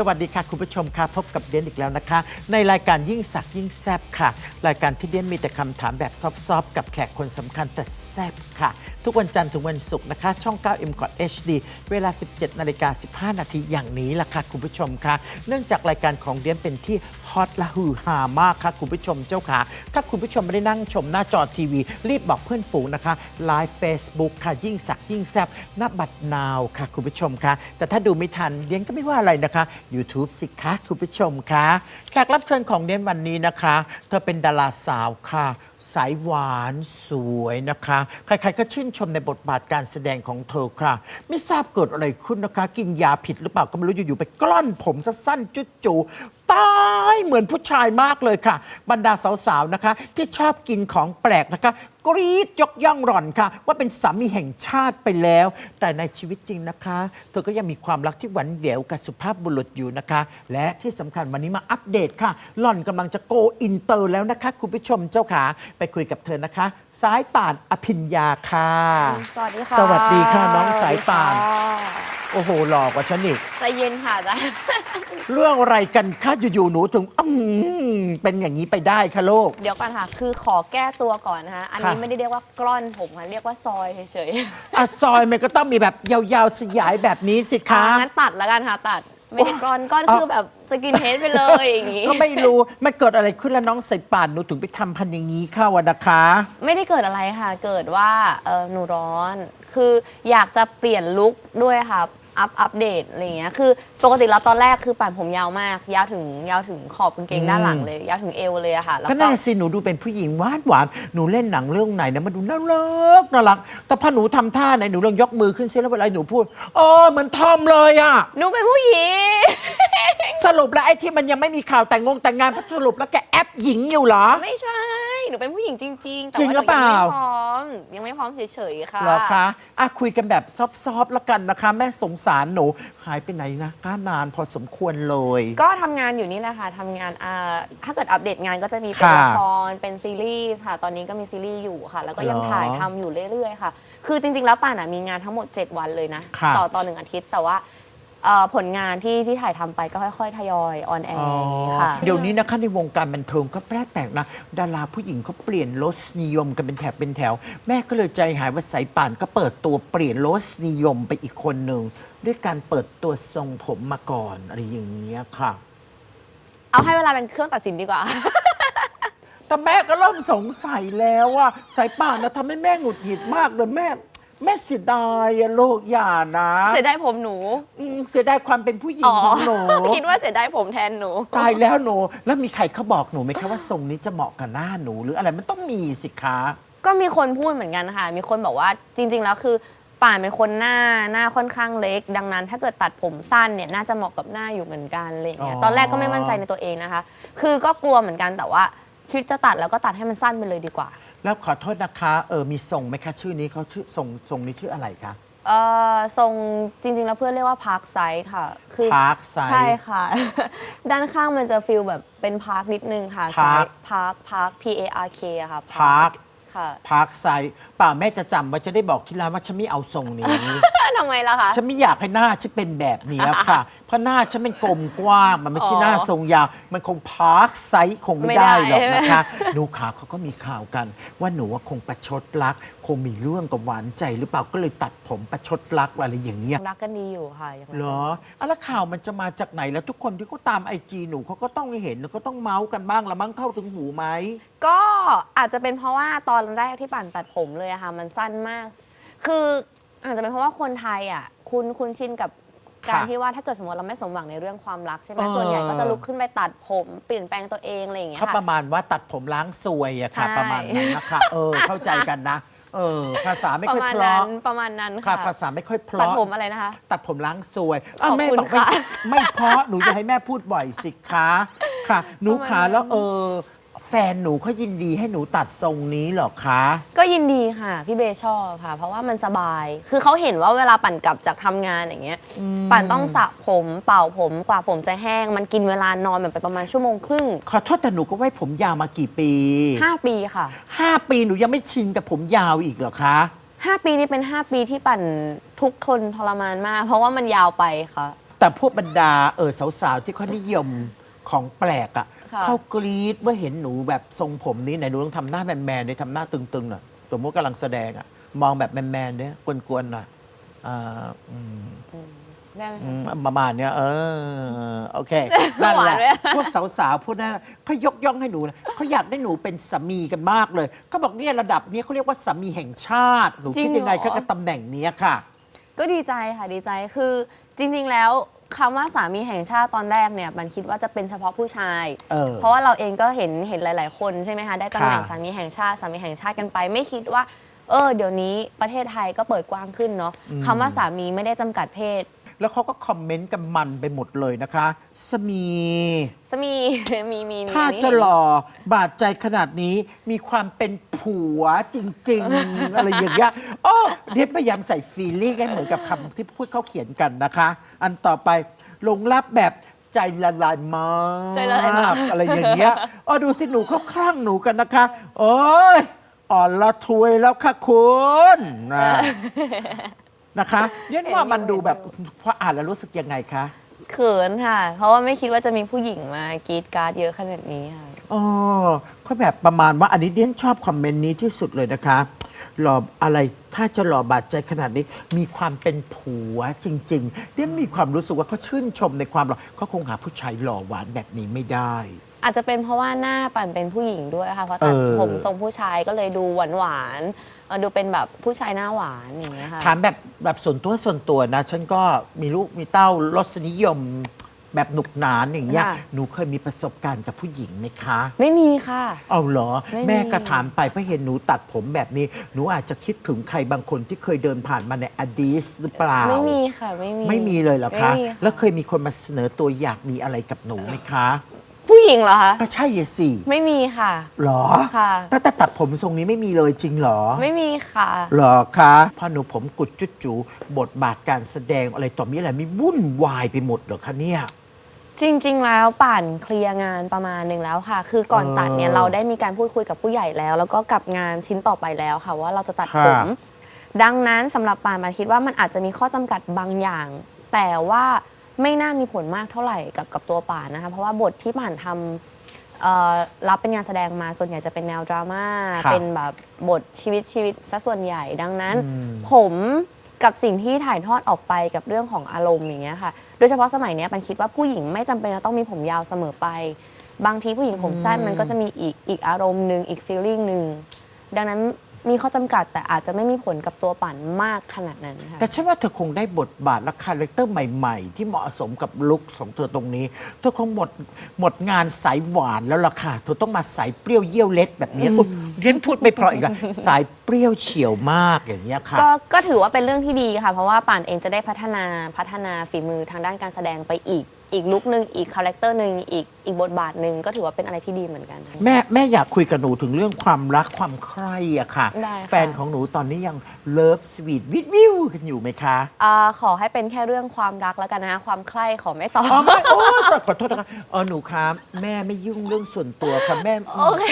สวัสดีค่ะคุณผู้ชมค่ะพบกับเดียนอีกแล้วนะคะ ในรายการยิ่งสักยิ่งแซบค่ะ รายการที่เดียนมีแต่คำถามแบบซอฟๆกับแขกคนสำคัญแต่แซบค่ะ ทุกวันจันทร์ถึงวันศุกร์นะคะ ช่อง 9 m c o t HD เวลา 17นาฬิกา15 นาทีอย่างนี้ล่ะค่ะคุณผู้ชมค่ะเนื่องจากรายการของเดียนเป็นที่ฮอตและฮือฮามากค่ะคุณผู้ชมเจ้าค่ะถ้าคุณผู้ชมไม่ได้นั่งชมหน้าจอทีวี รีบบอกเพื่อนฝูงนะคะไลฟ์เฟซบุ๊กค่ะยิ่งสักยิ่งแซบหน้าบัตรนาวค่ะคุณผู้ชมค่ะแต่ถ้าดูไม่ทันเดียนก็ไม่ว่าอะไรนะคะ YouTube สิคะคุณผู้ชมค่ะแขกรับเชิญของเดียนวันนี้นะคะ เธอเป็นดาราสาวค่ะสายหวานสวยนะคะ ใครๆก็ชื่นชมในบทบาทการแสดงของเธอค่ะ ไม่ทราบเกิดอะไรขึ้นนะคะ กินยาผิดหรือเปล่าก็ไม่รู้อยู่ๆไปกล้อนผมสั้นๆจุจูตายเหมือนผู้ชายมากเลยค่ะ บรรดาสาวๆนะคะ ที่ชอบกินของแปลกนะคะ กรี๊ดยกย่องหล่อนค่ะ ว่าเป็นสามีแห่งชาติไปแล้ว แต่ในชีวิตจริงนะคะ เธอก็ยังมีความรักที่หวานแหววกับสุภาพบุรุษอยู่นะคะ และที่สำคัญวันนี้มาอัปเดตค่ะ หล่อนกำลังจะโกอินเตอร์แล้วนะคะ คุณผู้ชมเจ้าขาไปคุยกับเธอนะคะ สายป่านอภิญญาค่ะ สวัสดีค่ะสวัสดีค่ะน้องสายป่านสวัสดีค่ะโอ้โหหล่อกว่าฉันอีก ใจเย็นค่ะจ้ะเรื่องอะไรกันคะอยู่ๆหนูถึงอืมเป็นอย่างนี้ไปได้คะโลก เดี๋ยวก่อนค่ะ คือขอแก้ตัวก่อนนะคะอันนี้ค่ะไม่ได้เรียกว่ากล้อนผมค่ะเรียกว่าซอยเฉยอะซอยมันก็ต้องมีแบบยาวๆสยายแบบนี้สิๆคะอะงั้นตัดแล้วกันค่ะตัด ไม่ได้กล้อนก้อนอ๋อคือแบบสกินเฮดไปเลยอย่างงี้ ก็ไม่รู้มันเกิดอะไรขึ้นแล้วน้องใส่ป่านหนูถึงไปทำพันอย่างนี้เข้าอะนะคะ ไม่ได้เกิดอะไรค่ะ เกิดว่าเออหนูร้อน คืออยากจะเปลี่ยนลุคด้วยค่ะ อัพอัปเดตอะไรอย่างเงี้ยคือปกติแล้วตอนแรกคือปั่นผมยาวมาก ยาวถึงยาวถึงขอบกางเกงด้านหลังเลยยาวถึงเอวเลยอะค่ะแล้วก็ก็น่าสิหนูดูเป็นผู้หญิงหวานหวานๆหนูเล่นหนังเรื่องไหนนะมันดูน่ารักน่ารัก แต่พอหนูทำท่าไหนหนูลองยกมือขึ้นซิแล้วเวลาหนูพูดอ๋อเหมือนทอมเลยอะหนูเป็นผู้หญิง สรุปแล้วไอ้ที่มันยังไม่มีข่าวแต่งงงแต่งงานสรุปแล้วแกแอปหญิงอยู่เหรอ ไม่ใช่ หนูเป็นผู้หญิงจริง ๆ แต่จริงว่าหรือเปล่ายังไม่พร้อม ยังไม่พร้อมเฉยๆค่ะ เหรอคะอะคุยกันแบบซอฟๆแล้วกันนะคะ แม่สงสารหนูหายไปไหนนะก้านานพอสมควรเลย ก็ทำงานอยู่นี่แหละค่ะทำงานอ่าถ้าเกิดอัปเดตงานก็จะมีเป็นค่ะละครเป็นซีรีส์ค่ะ ตอนนี้ก็มีซีรีส์อยู่ค่ะ แล้วก็ยังเหรอถ่ายทำอยู่เรื่อยๆค่ะ คือจริงๆแล้วป่านอะมีงานทั้งหมด 7 วันเลยนะ ค่ะต่อต่อหนึ่งอาทิตย์ แต่ว่า เอ่อผลงานที่ที่ถ่ายทำไปก็ค่อย ๆ ทยอยออนแออ๋อร์อย่างนี้ค่ะ เดี๋ยวนี้นะคะในวงการบันเทิงก็แปลกแปลกนะ ดาราผู้หญิงเขาเปลี่ยนรสนิยมกันเป็นแถบเป็นแถว แม่ก็เลยใจหายว่าสายป่านก็เปิดตัวเปลี่ยนรสนิยมไปอีกคนหนึ่งด้วยการเปิดตัวทรงผมมาก่อนอะไรอย่างเงี้ยค่ะ เอาให้เวลาเป็นเครื่องตัดสินดีกว่า แต่แม่ก็เริ่มสงสัยแล้วว่าสายป่านนะทำให้แม่หงุดหงิดมากเลยแม่ แม่เสียดายอะโลกอย่านะเสียดายผมหนู อืมเสียดายความเป็นผู้หญิงอ๋อ ของหนู คิดว่าเสียดายผมแทนหนู ตายแล้วหนู แล้วมีใครเขาบอกหนูไหมคะว่าทรงนี้จะเหมาะกับหน้าหนู หรืออะไรมันต้องมีสิคะ ก็มีคนพูดเหมือนกันค่ะ มีคนบอกว่าจริง ๆ แล้วคือป่านเป็นคนหน้าหน้าค่อนข้างเล็ก ดังนั้น ถ้าเกิดตัดผมสั้นเนี่ยน่าจะเหมาะกับหน้าอยู่เหมือนกันอะไรอย่างเงี้ยอ๋อ ตอนแรกก็ไม่มั่นใจในตัวเองนะคะ คือก็กลัวเหมือนกันแต่ว่าคิดจะตัดแล้วก็ตัดให้มันสั้นไปเลยดีกว่า แล้วขอโทษนะคะเออมีทรงไหมคะชื่อนี้เขาชื่อทรงทรงนี้ชื่ออะไรคะ เออทรงจริงๆ แล้วเพื่อนเรียกว่าพาร์คไซด์ค่ะคือ Park side ใช่ค่ะ ด้านข้างมันจะฟิลแบบเป็นพาร์คนิดนึงค่ะ Park พาร์คพาร์ค P A R K อะค่ะ Park ค่ะพาร์คไซด์ป่าแม่จะจำไว้จะได้บอกที่ร้านว่าฉันไม่เอาทรงนี้ ทำไมล่ะคะ ฉันไม่อยากให้หน้าฉันเป็นแบบนี้ค่ะ เพราะหน้าฉันเป็นกลมกว้าง มันไม่ใช่อ๋อหน้าทรงยาว มันคงพาร์คไซส์คงไม่ไม่ได้ได้หรอกใช่ไหมนะคะ หนูขาวเขาก็มีข่าวกัน ว่าหนูว่าคงประชดรัก คงมีเรื่องกับหวานใจ หรือเปล่าก็เลยตัดผมประชดรักอะไรอย่างเงี้ย รักกันดีอยู่ค่ะยังไงเหรออะแล้วข่าวมันจะมาจากไหนแล้วทุกคนที่เขาตามไอจีหนูเขาก็ต้องเห็นแล้วก็ต้องเมาส์กันบ้างละมั้งเข้าถึงหูไหม ก็อาจจะเป็นเพราะว่าตอนแรกที่ปั่นตัดผมเลยอะค่ะ มันสั้นมาก คืออาจจะเป็นเพราะว่าคนไทยอะคุณคุณชินกับการค่ะที่ว่าถ้าเกิดสมมติเราไม่สมหวังในเรื่องความรักใช่ไหมเออ ส่วนใหญ่ก็จะลุกขึ้นไปตัดผม เปลี่ยนแปลงตัวเองอะไรอย่างเงี้ยเขาปค่ะระมาณว่าตัดผมล้างซวยอะค่ะ ใช่ ประมาณนั้นนะคะเออ เข้าใจกันนะ เออ ภาษาไม่ประค่อยมาณเพนั้ราะนประมาณนั้นค่ะ ค่ะ ภาษาไม่ค่อยเพตัดราะผมอะไรนะคะ ตัดผมล้างซวยอ้าวขอบแม่คุณบอกไม่ค่ะ ไม่เพราะหนูจะให้แม่พูดบ่อยสิคะค่ะ หนูประมาณขานั้นแล้วเออ แฟนหนูเขายินดีให้หนูตัดทรงนี้เหรอคะ ก็ยินดีค่ะ พี่เบย์ชอบค่ะ เพราะว่ามันสบาย คือเขาเห็นว่าเวลาปั่นกลับจากทำงานอย่างเงี้ยปั่นต้องสระผมเป่าผมกว่าผมจะแห้ง มันกินเวลานอนแบบไปประมาณชั่วโมงครึ่งขอโทษแต่หนูก็ไว้ผมยาวมากี่ปี5ปีค่ะห้าปีหนูยังไม่ชินกับผมยาวอีกเหรอคะ5ปีนี้เป็น5ปีที่ปั่นทุกข์ทนทรมานมาก เพราะว่ามันยาวไปค่ะ แต่พวกบรรดาเออสาวๆ ที่เขานิยมของแปลกอะ่ะ ค่ะ เขากรี๊ดเมื่อเห็นหนูแบบทรงผมนี้ไหนหนูต้องทำหน้าแมนๆเลยทำหน้าตึงๆหน่อยสมมติกำลังแสดงอะ่ะมองแบบแมนๆเนี่ยกวนๆหน่อยอ่าอืม ได้ไหมอืคะ มประมาณเนี้ยเออ โอเค นั่นแหละ หวานไหม พวกสาวๆพวกนั้นเขายกย่องให้หนูนะเขาอยากได้หนูเป็นสามีกันมากเลยเขาบอกเนี่ยระดับเนี้ยเขาเรียกว่าสามีแห่งชาติ หนูคิดยังไงคะกับตำแหน่งเนี้ยค่ะ ก็ดีใจค่ะดีใจคือจริง ๆ แล้ว คำว่าสามีแห่งชาติตอนแรกเนี่ยมันคิดว่าจะเป็นเฉพาะผู้ชาย เออ เพราะว่าเราเองก็เห็นเห็นหลาย ๆ คนใช่ไหมคะได้ตำแหน่งค่ะ สามีแห่งชาติสามีแห่งชาติกันไป ไม่คิดว่า เออเดี๋ยวนี้ประเทศไทยก็เปิดกว้างขึ้นเนาะคำว่าสามีไม่ได้จำกัดเพศ แล้วเขาก็คอมเมนต์กันมันไปหมดเลยนะคะสามีสามี มีมีมีถ้าอันนี้จะเห็นหล่อบาดใจขนาดนี้มีความเป็นผัวจริง ๆ อะไรอย่างเงี้ยโอ้เดนพยายามใส่ฟีลลิ่งให้เหมือนกับคำที่พูดเขาเขียนกันนะคะ อันต่อไปหลงรักแบบใจละลายมากใจละลายมาก อะไรอย่างเงี้ยอ๋อดูสิหนูเขาคลั่งหนูกันนะคะ โอ้ยอ่อนละทวยแล้วค่ะคุณนะ นะคะเรียนว่ามันดูแบบพออ่านแล้วรู้สึกยังไงคะเขินค่ะ เพราะว่าไม่คิดว่าจะมีผู้หญิงมากรีดกราร์ดเยอะขนาดนี้ค่ะ อ๋อเขาแบบประมาณว่าอันนี้เดียนชอบคอมเมนต์นี้ที่สุดเลยนะคะ หล่ออะไรถ้าจะหล่อบาดใจขนาดนี้ มีความเป็นผัวจริง ๆ เดียนมีความรู้สึกว่าเขาชื่นชมในความหล่อเขาคงหาผู้ชายหล่อหวานแบบนี้ไม่ได้ อาจจะเป็นเพราะว่าหน้าปั่นเป็นผู้หญิงด้วยค่ะเพราะตัดเออ ผมทรงผู้ชายก็เลยดูหวานหวานๆ เออดูเป็นแบบผู้ชายหน้าหวานอย่างเงี้ยค่ะ ถามแบบแบบส่วนตัวส่วนตัวนะ ฉันก็มีลูกมีเต้ารสนิยมแบบหนุกหนานอย่างเงี้ยค่ะ หนูเคยมีประสบการณ์กับผู้หญิงไหมคะ ไม่มีค่ะ เอาเหรอ ไม่มี แม่ก็ถามไปเพราะเห็นหนูตัดผมแบบนี้ หนูอาจจะคิดถึงใครบางคนที่เคยเดินผ่านมาในอดีตหรือเปล่า ไม่มีค่ะ ไม่มีไม่มีเลยเหรอคะ ไม่มีแล้วเคยมีคนมาเสนอตัวอยากมีอะไรกับหนูไหมคะผู้ หญิงเหรอคะ ก็ใช่ยสิไม่มีค่ะ หรอค่ะตั้งแต่ตัดผมทรงนี้ไม่มีเลยจริงเหรอ ไม่มีค่ะ หรอคะพอหนูผมกุดจุดจูบทบาทการแสดงอะไรต่อมีอะไรมีวุ่นวายไปหมดเหรอคะเนี่ย จริง ๆ แล้วป่านเคลียร์งานประมาณหนึ่งแล้วค่ะ คือก่อนเออตัดเนี่ยเราได้มีการพูดคุยกับผู้ใหญ่แล้ว แล้วก็กับงานชิ้นต่อไปแล้วค่ะ ว่าเราจะตัดค่ะผมดังนั้นสำหรับป่านมาคิดว่ามันอาจจะมีข้อจำกัดบางอย่าง แต่ว่า ไม่น่ามีผลมากเท่าไหร่กับกับตัวป่านนะคะเพราะว่าบทที่ป่านทำเอ่อรับเป็นงานแสดงมาส่วนใหญ่จะเป็นแนวดราม่าครับเป็นแบบบทชีวิตชีวิตซะส่วนใหญ่ดังนั้นผมกับสิ่งที่ถ่ายทอดออกไปกับเรื่องของอารมณ์อย่างเงี้ยค่ะ โดยเฉพาะสมัยเนี้ยปันคิดว่าผู้หญิงไม่จำเป็นจะต้องมีผมยาวเสมอไป บางทีผู้หญิงผมสั้นมันก็จะมีอีกอีกอารมณ์หนึ่งอีกฟีลลิ่งหนึ่งดังนั้น มีข้อจำกัดแต่อาจจะไม่มีผลกับตัวปั่นมากขนาดนั้นนะคะแต่ฉันว่าเธอคงได้บทบาทและคาแรคเตอร์ใหม่ ๆ ที่เหมาะสมกับลุคของเธอตรงนี้ เธอคงหมดหมดงานสายหวานแล้วล่ะค่ะ เธอต้องมาสายเปรี้ยวเยี่ยวเล็ดแบบนี้อุ๊ยเรียนพูดไม่เพราะอีกแล้วสายเปรี้ยวเฉียวมากอย่างเงี้ยค่ะ ก็ก็ถือว่าเป็นเรื่องที่ดีค่ะ เพราะว่าป่านเองจะได้พัฒนาพัฒนาฝีมือทางด้านการแสดงไปอีก อีกลุคหนึ่งอีกคาแรคเตอร์หนึ่งอีกอีกบทบาทหนึ่งก็ถือว่าเป็นอะไรที่ดีเหมือนกัน แม่แม่อยากคุยกับหนูถึงเรื่องความรักความใคร่อะค่ะ ได้ค่ะ แฟนของหนูตอนนี้ยังเลิฟสวีทวิววิวกันอยู่ไหมคะอ่าขอให้เป็นแค่เรื่องความรักแล้วกันนะคะความใคร่ขอไม่ตอบ อ๋อไม่โอ้แต่ขอโทษนะคะเออหนูครับแม่ไม่ยุ่งเรื่องส่วนตัวค่ะแม่โอเค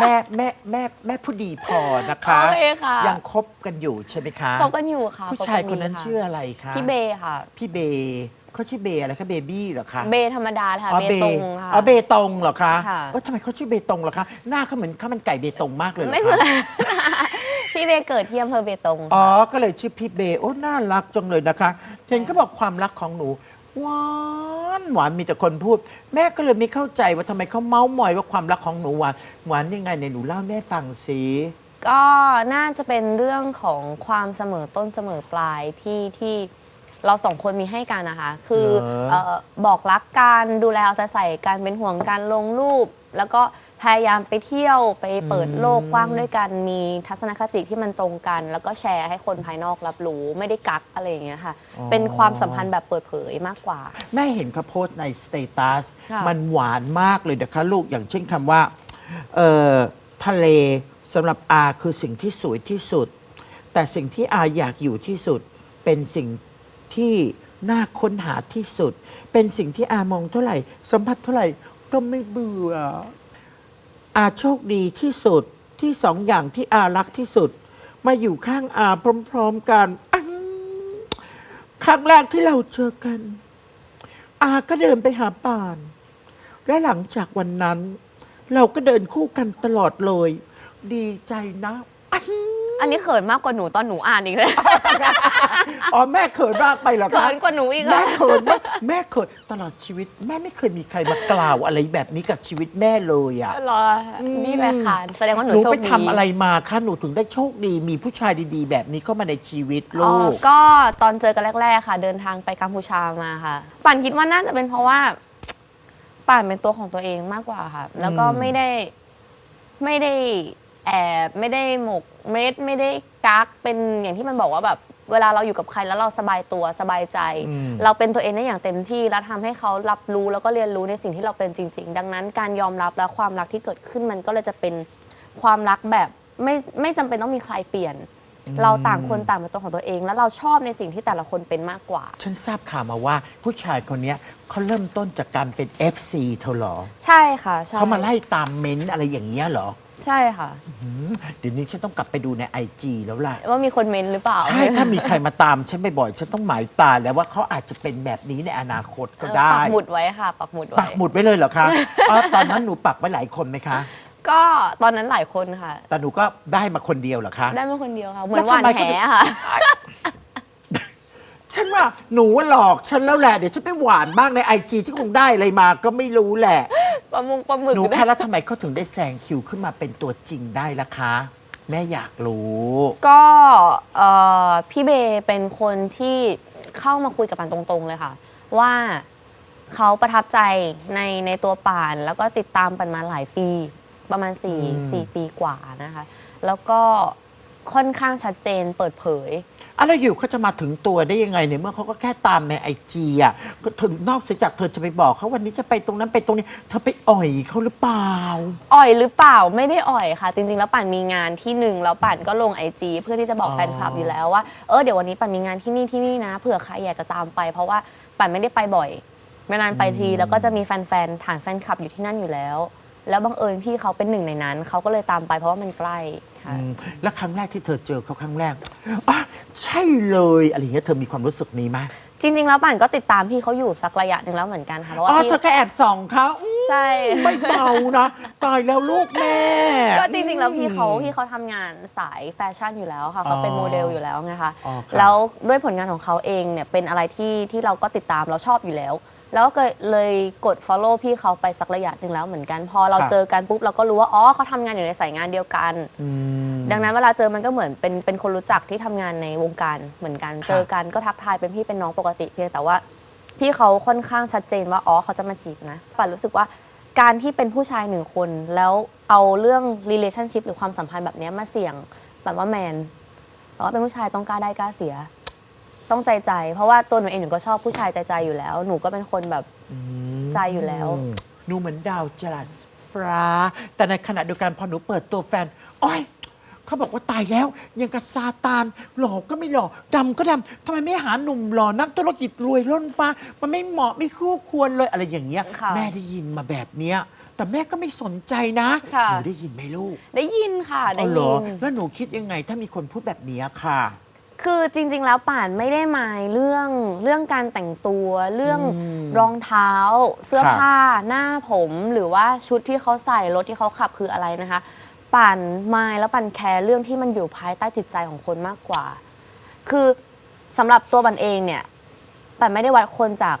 แม่แม่แม่แม่ผู้ดีพอนะคะโอเคค่ะ ยังคบกันอยู่ใช่ไหมคะ คบกันอยู่ค่ะผู้ชายบคกันนนั้นดีะชื่ออะไรคะพี่เบย์ค่ะ พี่เบย์ เขาชื่อเบย์อะไรคะเบบี้เหรอคะเบย์ธรรมดาค่ะ อ๋อเบตงค่ะ อ๋อเบตงเหรอคะค่ะ ว่าทำไมเขาชื่อเบตงเหรอคะหน้าเขาเหมือนข้าวมันไก่เบตงมากเลยเหรอไม่เหมือน คะ พี่เบย์เกิดที่อำเภอเบตง อ๋อ ก็เลยชื่อพี่เบย์โอ้น่ารักจังเลยนะคะเห็นก็บอกความรักของหนูหวานหวานมีแต่คนพูด แม่ก็เลยไม่เข้าใจว่าทำไมเขาเมาส์มอยว่าความรักของหนูหวานหวานยังไงในยหนูเล่าให้แม่ฟังสิก็น่าจะเป็นเรื่องของความเสมอต้นเสมอปลายที่ที่ เราสองคนมีให้กันนะคะ คือเหรอ เออบอกรักกันดูแลเอาใจใส่กันเป็นห่วงกันลงรูป แล้วก็พพยายามไปเที่ยวไปเปิดโลกกว้างด้วยกัน มีทัศนคติที่มันตรงกัน แล้วก็แชร์ให้คนภายนอกรับรู้ไม่ได้กักอะไรอย่างเงี้ยค่ะ เป็นความสัมพันธ์แบบเปิดเผยมากกว่า แม่เห็นเขาโพสต์ในสเตตัสค่ะ มันหวานมากเลยนะคะลูกอย่างเช่นคำว่าเอ่อทะเลสำหรับอาคือสิ่งที่สวยที่สุด แต่สิ่งที่อาอยากอยู่ที่สุดเป็นสิ่ง ที่น่าค้นหาที่สุด เป็นสิ่งที่อามองเท่าไหร่ สัมผัสเท่าไหร่ก็ไม่เบื่ออาโชคดีที่สุดที่สองอย่างที่อารักที่สุด มาอยู่ข้างอาพร้อม ๆกันครั้งแรกที่เราเจอกัน อาก็เดินไปหาป่าน และหลังจากวันนั้น เราก็เดินคู่กันตลอดเลย ดีใจนะ อื้ออันนี้เขินมากกว่าหนูตอนหนูอ่านอีกเลย อ๋อแม่เขินมากไปเหรอเขิคะนกว่าหนูอีกแม่อะเขินมากแม่เขินตลอดชีวิต แม่ไม่เคยมีใครมากล่าวอะไรแบบนี้กับชีวิตแม่เลยอะรอนี่แหละค่ะแสดงว่าหนูหนูโชคไปดีทำอะไรมาคะหนูถึงได้โชคดี มีผู้ชายดีๆ แบบนี้เข้ามาในชีวิตอ๋ลูอกก็ตอนเจอกันแรก ๆ ค่ะ เดินทางไปกัมพูชามาค่ะ ป่านคิดว่าน่าจะเป็นเพราะว่า ป่านเป็นตัวของตัวเองมากกว่าค่ะ แล้วก็ไม่ได้ ไม่ได้แอบไม่ได้หมก เม็ดไม่ได้กักเป็นอย่างที่มันบอกว่าแบบเวลาเราอยู่กับใครแล้วเราสบายตัวสบายใจเราเป็นตัวเองได้อย่างเต็มที่แล้วทำให้เขารับรู้แล้วก็เรียนรู้ในสิ่งที่เราเป็นจริง ๆ ดังนั้นการยอมรับและความรักที่เกิดขึ้นมันก็เลยจะเป็นความรักแบบไม่ไม่จำเป็นต้องมีใครเปลี่ยน เราต่างคนต่างเป็นตัวของตัวเอง แล้วเราชอบในสิ่งที่แต่ละคนเป็นมากกว่า ฉันทราบข่าวมาว่าผู้ชายคนเนี้ยเขาเริ่มต้นจากการเป็น FC เธอเหรอใช่ค่ะใช่ เขามาไล่ตามเม้นต์อะไรอย่างเงี้ยเหรอ ใช่ค่ะหืมเดี๋ยวนี้ฉันต้องกลับไปดูในไอจีแล้วล่ะ ว่ามีคนเมนหรือเปล่าใช่ ถ้ามีใครมาตามฉันบ่อยๆฉันต้องหมายตาแล้วว่าเขาอาจจะเป็นแบบนี้ในอนาคตก็เออได้ปักหมุดไว้ค่ะ ปักหมุดไว้ปักหมุดไว้เลยเหรอคะอ๋อตอนนั้นหนูปักไว้หลายคนไหมคะ ก็ตอนนั้นหลายคนค่ะ แต่หนูก็ได้มาคนเดียวเหรอคะ ได้มาคนเดียวค่ะ เหมือแล้นวหวานทำไมแหเขาถึง ค่ะ ฉันว่าหนูหลอกฉันแล้วแหละ เดี๋ยวฉันไปหวานบ้างในไอจีฉันคงได้อะไรมาก็ไม่รู้แหละ ปลามุงปลาหมึกหนูได้คะแล้วทำไมเขาถึงได้แซงคิวขึ้นมาเป็นตัวจริงได้ล่ะคะ แม่อยากรู้ ก็เอ่อพี่เบย์เป็นคนที่เข้ามาคุยกับปันตรงๆเลยค่ะ ว่าเขาประทับใจในในตัวป่าน แล้วก็ติดตามปันมาหลายปีประมาณอืม4 4ปีกว่านะคะ แล้วก็ ค่อนข้างชัดเจนเปิดเผย อะไรอยู่เขาจะมาถึงตัวได้ยังไงเนี่ยเมื่อเขาก็แค่ตามในไอจีอะก็เธอนอกเสียจากเธอจะไปบอกเขาวันนี้จะไปตรงนั้นไปตรงนี้เธอไปอ่อยเขาหรือเปล่า อ่อยหรือเปล่าไม่ได้อ่อยค่ะ จริงๆ แล้วป่านมีงานที่หนึ่งแล้วป่านก็ลงไอจเพื่อที่จะบอกอ๋อ แฟนคลับอยู่แล้วว่าเออเดี๋ยววันนี้ป่านมีงานที่นี่ที่นี่นะเผื่อใครอยากจะตามไป เพราะว่าป่านไม่ได้ไปบ่อยนานๆไปทีแล้วก็จะมีแฟนๆฐานแฟนคลับอยู่ที่นั่นอยู่แล้ว แล้วบังเอิญพี่เขาเป็นหนึ่งในนั้นเขาก็เลยตามไปเพราะว่ามันใกล้ ค่ะ อืมแล้วครั้งแรกที่เธอเจอเขาครั้งแรกอะใช่เลยอะไรอย่างเงี้ยเธอมีความรู้สึกนี้ไหมจริง ๆ แล้วป่านก็ติดตามพี่เขาอยู่สักระยะหนึ่งแล้วเหมือนกันค่ะ เพราะว่าอ๋อพี่เธอแค่แอบส่องเขาอืมใช่ ไม่เบานะตายแล้วลูกแม่ ก็จริงๆ แล้วพี่เขาพี่เขาทำงานสายแฟชั่นอยู่แล้วค่ะเขาเป็นโมเดลอยู่แล้วไงคะอ๋อครับแล้วด้วยผลงานของเขาเองเนี่ยเป็นอะไรที่ที่เราก็ติดตามเราชอบอยู่แล้ว แล้วก็เลยกด follow พี่เขาไปสักระยะหนึ่งแล้วเหมือนกัน พอเราเจอกันปุ๊บเราก็รู้ว่า อ๋อเขาทำงานอยู่ในสายงานเดียวกัน อืม ดังนั้นเวลาเจอมันก็เหมือนเป็นเป็นคนรู้จักที่ทำงานในวงการเหมือนกัน ครับ เจอกันก็ทักทายเป็นพี่เป็นน้องปกติเพียงแต่ว่าพี่เขาค่อนข้างชัดเจนว่าอ๋อเขาจะมาจีบนะป่านรู้สึกว่าการที่เป็นผู้ชายหนึ่งคน แล้วเอาเรื่อง relationship หรือความสัมพันธ์แบบเนี้ยมาเสี่ยงแบบว่าแมนแบบว่าเป็นผู้ชายต้องกล้าได้กล้าเสีย ต้องใจใจ เพราะว่าตัวหนูเองหนูก็ชอบผู้ชายใจใจอยู่แล้ว หนูก็เป็นคนแบบใจอยู่แล้วอืมหนูเหมือนดาวจรัสฟ้า แต่ในขณะเดียวกันพอหนูเปิดตัวแฟนอ้อยเขาบอกว่าตายแล้วยังกับซาตานหล่อก็ไม่หล่อดำก็ดำทำไมไม่หาหนุ่มหล่อนักธุรกิจรวยล้นฟ้า มันไม่เหมาะไม่คู่ควรเลยอะไรอย่างเงี้ย ค่ะ แม่ได้ยินมาแบบเนี้ย แต่แม่ก็ไม่สนใจนะค่ะ หนูได้ยินไหมลูกได้ยินค่ะ ได้อ๋อเหรยิอน แล้วหนูคิดยังไงถ้ามีคนพูดแบบเนี้ยค่ะ คือจริง ๆ แล้วป่านไม่ได้หมายเรื่องเรื่องการแต่งตัวเรื่องอืมรองเท้า เสื้อครับผ้าหน้าผมหรือว่าชุดที่เขาใส่รถที่เขาขับคืออะไรนะคะ ป่านหมายแล้วป่านแคร์เรื่องที่มันอยู่ภายใต้จิตใจของคนมากกว่า คือสำหรับตัวปันเองเนี่ยปันไม่ได้วัดคนจาก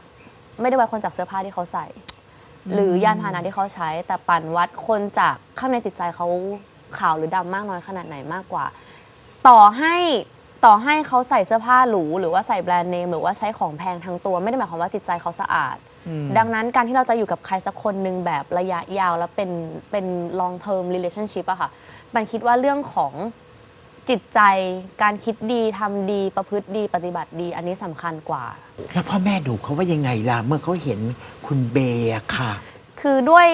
ไม่ได้วัดคนจากเสื้อผ้าที่เขาใส่ หรือยานพาหนะที่เขาใช้ แต่ปันวัดคนจากข้างในจิตใจเขาขาวหรือดำมากน้อยขนาดไหนมากกว่า ต่อให้ ต่อให้เขาใส่เสื้อผ้าหรูหรือว่าใส่แบรนด์เนมหรือว่าใช้ของแพงทั้งตัว ไม่ได้หมายความว่าจิตใจเขาสะอาด ดังนั้นการที่เราจะอยู่กับใครสักคนหนึ่งแบบระยะยาวแล้วเป็นเป็น long term relationship อะค่ะมันคิดว่าเรื่องของจิตใจการคิดดีทำดีประพฤติดีปฏิบัติดี อันนี้สำคัญกว่า แล้วพ่อแม่ดูเขาว่ายังไงล่ะ เมื่อเขาเห็นคุณเบย์อะค่ะ คือด้วย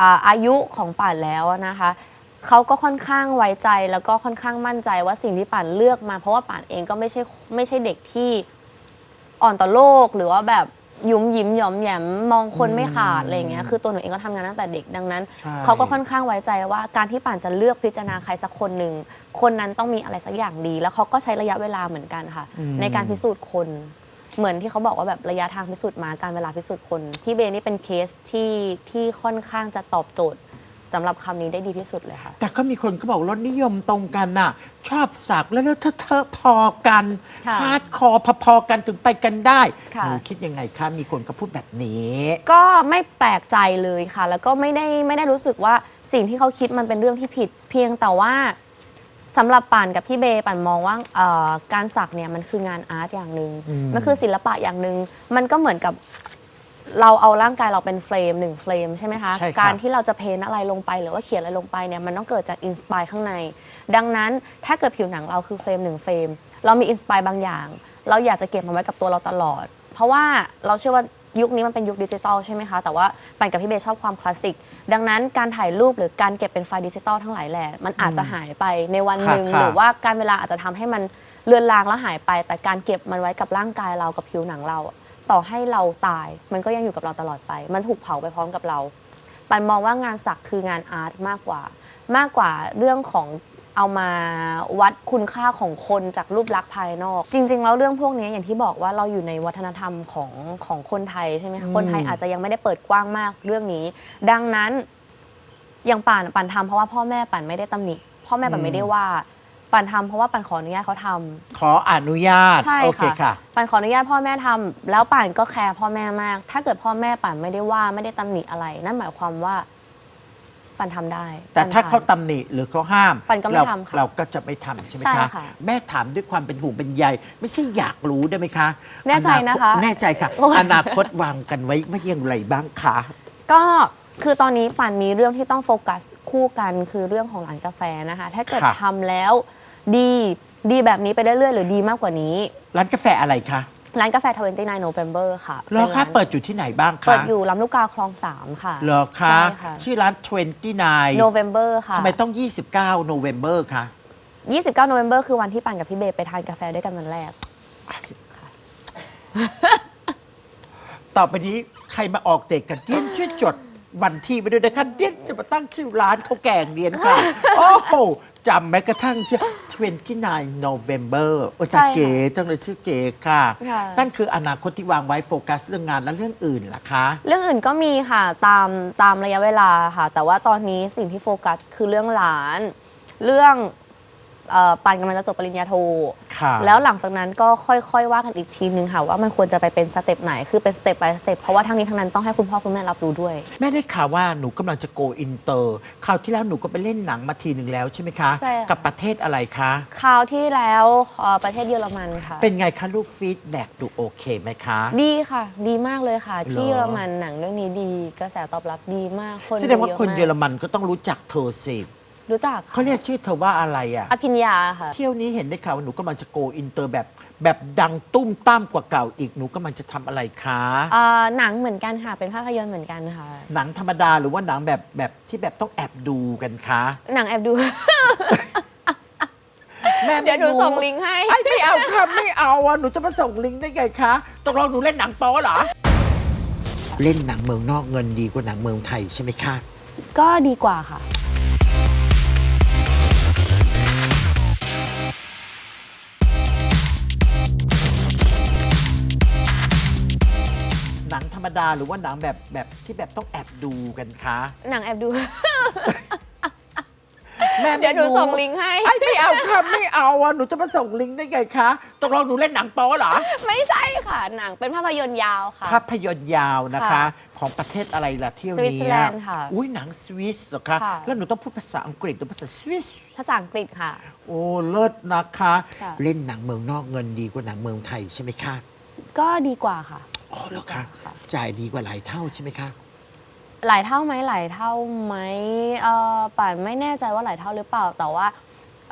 อาอายุของป่านแล้วนะคะ เขาก็ค่อนข้างไว้ใจแล้วก็ค่อนข้างมั่นใจว่าสิ่งที่ป่านเลือกมา เพราะว่าป่านเองก็ไม่ใช่ไม่ใช่เด็กที่อ่อนต่อโลกหรือว่าแบบยุ้มยิ้มหยอมแหยมมองคนไม่ขาดอะไรอย่างเงี้ยคือตัวหนูเองก็ทำงานตั้งแต่เด็กดังนั้นใช่ เขาก็ค่อนข้างไว้ใจว่าการที่ป่านจะเลือกพิจารณาใครสักคนหนึ่งคนนั้นต้องมีอะไรสักอย่างดี แล้วเขาก็ใช้ระยะเวลาเหมือนกันค่ะ ในการพิสูจน์คน เหมือนที่เขาบอกว่าแบบระยะทางพิสูจน์มาการเวลาพิสูจน์คนพี่เบย์นี่เป็นเคสที่ที่ค่อนข้างจะตอบโจทย์ สำหรับคำนี้ได้ดีที่สุดเลยค่ะ แต่ก็มีคนก็บอกรสนิยมตรงกันน่ะ ชอบสักแล้วแล้วเธอเธอพอกันค่ะฮาร์ดคอร์พอๆกันถึงไปกันได้ค่ะ หนูคิดยังไงคะมีคนก็พูดแบบนี้ ก็ไม่แปลกใจเลยค่ะ แล้วก็ไม่ได้ไม่ได้รู้สึกว่าสิ่งที่เขาคิดมันเป็นเรื่องที่ผิด เพียงแต่ว่าสำหรับป่านกับพี่เบย์ป่านมองว่าเอ่อการสักเนี่ยมันคืองานอาร์ตอย่างหนึ่งมันคือศิลปะอย่างหนึ่งมันก็เหมือนกับ เราเอาร่างกายเราเป็นเฟรมหนึ่งเฟรมใช่ไหมคะ ใช่ครับ การที่เราจะเพ้นอะไรลงไปหรือว่าเขียนอะไรลงไปเนี่ยมันต้องเกิดจากอินสปายข้างใน ดังนั้นถ้าเกิดผิวหนังเราคือเฟรมหนึ่งเฟรมเรามีอินสปายบางอย่าง เราอยากจะเก็บมันไว้กับตัวเราตลอด เพราะว่าเราเชื่อว่ายุคนี้มันเป็นยุคดิจิตอลใช่ไหมคะ แต่ว่าปันกับพี่เบย์ชอบความคลาสสิก ดังนั้นการถ่ายรูปหรือการเก็บเป็นไฟล์ดิจิตอลทั้งหลายแหละมันอาจจะหายไปในวันหนึ่งค่ะค่ะ หรือว่าการเวลาอาจจะทำให้มันเลือนลางแล้วหายไป แต่การเก็บมันไว้กับร่างกายเรากับผิวหนังเรา ต่อให้เราตาย มันก็ยังอยู่กับเราตลอดไป มันถูกเผาไปพร้อมกับเรา ปันมองว่างานสักคืองานอาร์ตมากกว่า มากกว่าเรื่องของเอามาวัดคุณค่าของคนจากรูปลักษณ์ภายนอก จริง ๆ แล้วเรื่องพวกนี้อย่างที่บอกว่าเราอยู่ในวัฒนธรรมของของคนไทยใช่ไหมคะคนไทยอาจจะยังไม่ได้เปิดกว้างมากเรื่องนี้ ดังนั้นอย่างป่านป่านทำเพราะว่าพ่อแม่ป่านไม่ได้ตำหนิพ่อแม่ป่านไม่ได้ว่า ป่านทำเพราะว่าป่านขออนุญาตเขาทำ ขออนุญาต ใช่โอเคค่ะค่ะ ป่านขออนุญาตพ่อแม่ทำแล้วป่านก็แคร์พ่อแม่มาก ถ้าเกิดพ่อแม่ป่านไม่ได้ว่าไม่ได้ตำหนิอะไร นั่นหมายความว่าป่านทำได้แต่ถ้าป่นเขาทำ ตำหนิหรือเขาห้ามปันก็ไม่เราทำค่ะเราก็จะไม่ทำใช่ไหมใช่คะ ค่ะแม่ถามด้วยความเป็นห่วงเป็นใยไม่ใช่อยากรู้ได้ไหมคะแน่ใจนะคะอาตแน่ใจค่ะโอ้ยอนาคตวางกันไว้ว่าอย่างไรบ้างคะ ก็คือตอนนี้ป่านมีเรื่องที่ต้องโฟกัสคู่กันคือเรื่องของร้านกาแฟนะคะ ถ้าเกิดค่ะ ทำแล้ว ดีดีแบบนี้ไปเรื่อยๆ หรือดีมากกว่านี้ ร้านกาแฟอะไรคะร้านกาแฟ 29 November ค่ะเหรอป็นคะร้านเปิดอยู่ที่ไหนบ้างคะเปิดอยู่ลำลูกกาคลอง 3 ค่ะเหรอคะใช่ค่ะ ชื่อร้าน 29 November ค่ะ ทำไมต้อง 29 November คะ29 November คือวันที่ป่านกับพี่เบย์ไปทานกาแฟด้วยกันวันแรก ต่อไปนี้ใครมาออกเด็กกันเดียนช่วยจดวันที่ไว้ด้วยนะคะเดียนจะมาตั้งชื่อร้านข้าวแกงเดียนค่ะ โอ้โหจำแม้กระทั่งชื่อ 29 November โอ้จะใช่ค่ะเก๋จังเลยชื่อเก๋ค่ะ ค่ะ นั่นคืออนาคตที่วางไว้โฟกัสเรื่องงานและเรื่องอื่นล่ะคะ เรื่องอื่นก็มีค่ะตามตามระยะเวลาค่ะ แต่ว่าตอนนี้สิ่งที่โฟกัสคือเรื่องร้าน เรื่อง เอ่อปันกำลังจะจบปริญญาโท ค่ะ แล้วหลังจากนั้นก็ค่อยๆว่ากันอีกทีนึงค่ะว่ามันควรจะไปเป็นสเต็ปไหนคือเป็นสเต็ป by สเต็ปเพราะว่าทั้งนี้ทั้งนั้นต้องให้คุณพ่อคุณแม่รับรู้ด้วย แม่ได้ข่าวว่าหนูกำลังจะโกอินเตอร์คราวที่แล้วหนูก็ไปเล่นหนังมาทีหนึ่งแล้วใช่ไหมคะ ใช่ค่ะ กับประเทศอะไรคะ คราวที่แล้วเอ่อประเทศเยอรมันค่ะ เป็นไงคะลูกฟีดแบ็กดูโอเคไหมคะ ดีค่ะ ดีมากเลยค่ะที่เหรอเยอรมันหนังเรื่องนี้ดี กระแสตอบรับดีมากคนแสดงว่าอะคนเยอรมากมันก็ต้องรู้จักเธอสิ รู้จักค่ะเขาเรียกชื่อเธอว่าอะไรอะ อภิญญาค่ะ เที่ยวนี้เห็นได้ข่าวว่าหนูกำลังจะโกอินเตอร์แบบ แบบดังตุ้มตั้มกว่าเก่าอีกหนูกำลังจะทำอะไรคะเอ่อหนังเหมือนกันค่ะ เป็นภาพยนตร์เหมือนกันค่ะ หนังธรรมดาหรือว่าหนังแบบแบบที่แบบต้องแอบดูกันคะหนังแอบดู แม่เดี๋ยวหนูไม่รู้ส่งลิงก์ให้ ไอ้ไม่เอาค่ะไม่เอาอะหนูจะมาส่งลิงก์ได้ไงคะตกลงหนูเล่นหนังโป๊เหรอเล่นหนังเมืองนอกเงินดีกว่าหนังเมืองไทยใช่ไหมคะ ก็ดีกว่าค่ะ ดาหรือว่าหนังแบบแบบที่แบบต้องแอบดูกันคะ หนังแอบดู แม่ไม่เดี๋ยวหนูรู้ส่งลิงก์ให้ ไอ้ไม่เอาค่ะไม่เอาอะหนูจะมาส่งลิงก์ได้ไงคะตกลงหนูเล่นหนังโป๊เหรอไม่ใช่ค่ะ หนังเป็นภาพยนตร์ยาวค่ะ ภาพยนตร์ยาวนะคะ ค่ะของประเทศอะไรล่ะเที่ยวสวิตนี้เซอร์แลนด์ค่ะอุ้ยหนังสวิสเหรอคะค่ะ แล้วหนูต้องพูดภาษาอังกฤษหรือภาษาสวิส ภาษาอังกฤษค่ะ โอ้เลิศนะคะ ค่ะ เล่นหนังเมืองนอกเงินดีกว่าหนังเมืองไทยใช่ไหมคะ ก็ดีกว่าค่ะ อ๋อเหรอคะจ่ายดีกว่าหลายเท่าใช่ไหมคะ หลายเท่าไหมหลายเท่าไหมเอ่อป่านไม่แน่ใจว่าหลายเท่าหรือเปล่าแต่ว่า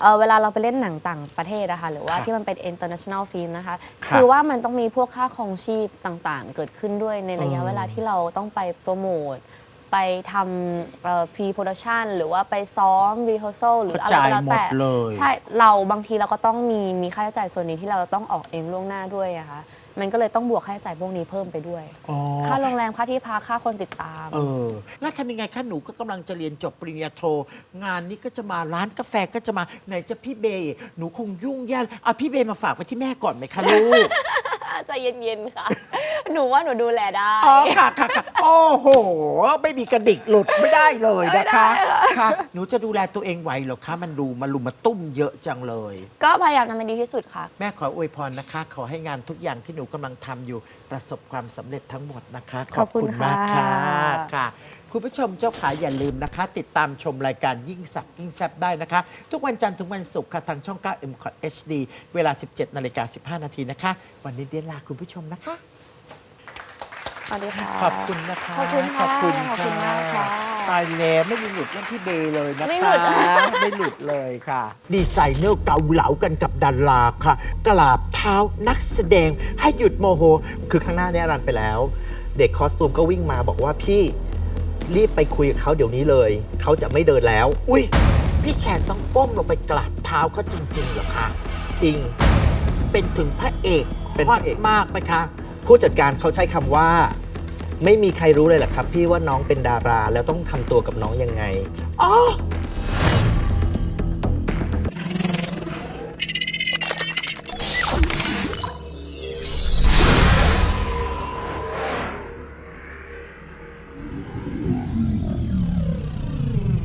เอ่อเวลาเราไปเล่นหนังต่างประเทศนะคะหรือว่าค่ะที่มันเป็น international film นะคะค่ะคือว่ามันต้องมีพวกค่าครองชีพต่างๆ เกิดขึ้นด้วยในระยะเออเวลาที่เราต้องไปโปรโมท ไปทำเอ่อ pre production หรือว่าไปซ้อม rehearsal หรืออะไรก็แล้วแต่เขาจ่ายหมดเลย ใช่ เราบางทีเราก็ต้องมีมีค่าใช้จ่ายส่วนนี้ที่เราต้องออกเองล่วงหน้าด้วยอะคะ มันก็เลยต้องบวกค่าใช้จ่ายพวกนี้เพิ่มไปด้วย อ๋อค่าโรงแรมค่าที่พักค่าคนติดตาม เออ แล้วทำยังไงคะหนูก็กำลังจะเรียนจบปริญญาโท งานนี้ก็จะมาร้านกาแฟก็จะมาไหนจะพี่เบย์หนูคงยุ่งยากอะพี่เบย์มาฝากไว้ที่แม่ก่อนไหมคะลูก ใจเย็นๆค่ะ หนูว่าหนูดูแลได้ อ๋อค่ะค่ะค่ะโอ้โห ไม่มีกระดิกหลุดไม่ได้เลยนะคะไม่ได้ค่ะค่ะ หนูจะดูแลตัวเองไหวเหรอคะ มันดูมาลุมมาตุ้มเยอะจังเลย ก็พยายามทำให้ดีที่สุดค่ะ แม่ขออวยพรนะคะ ขอให้งานทุกอย่างที่หนูกำลังทำอยู่ประสบความสำเร็จทั้งหมดนะคะ ขอบคุณมากค่ะค่ะ ค่ะคุณผู้ชมเจ้าขาอย่าลืมนะคะ ติดตามชมรายการยิ่งสักยิ่งแซบได้นะคะ ทุกวันจันทร์ถึงวันศุกร์ค่ะทางช่อง 9 m c o t HD เวลา 17นาฬิกา15 นาทีนะคะ วันนี้เดียนลาคุณผู้ชมนะคะ สวัสดีค่ะ ขอบคุณนะคะขอบคุณค่ะขอบคุณขอบคุณมากค่ะ ตายแล้วไม่มีหลุดเรื่องพี่เบย์เลยนะคะไม่หลุดไม่หลุดเลยค่ะ ดีไซเนอร์เกาเหลากันกับดาราค่ะ กราบเท้านักแสดงให้หยุดโมโห คือข้างหน้าเนี่ยรันไปแล้ว เด็กคอสตูมก็วิ่งมาบอกว่าพี่ รีบไปคุยกับเขาเดี๋ยวนี้เลย เขาจะไม่เดินแล้ว อุ้ยพี่แชนต้องก้มลงไปกราบเท้าเขาจริงๆเหรอคะจริง เป็นถึงพระเอกเป็นพระเอก ฮตมากไหมคะ ผู้จัดการเขาใช้คำว่า ไม่มีใครรู้เลยแหละครับ พี่ว่าน้องเป็นดาราแล้วต้องทำตัวกับน้องยังไง อ๋อ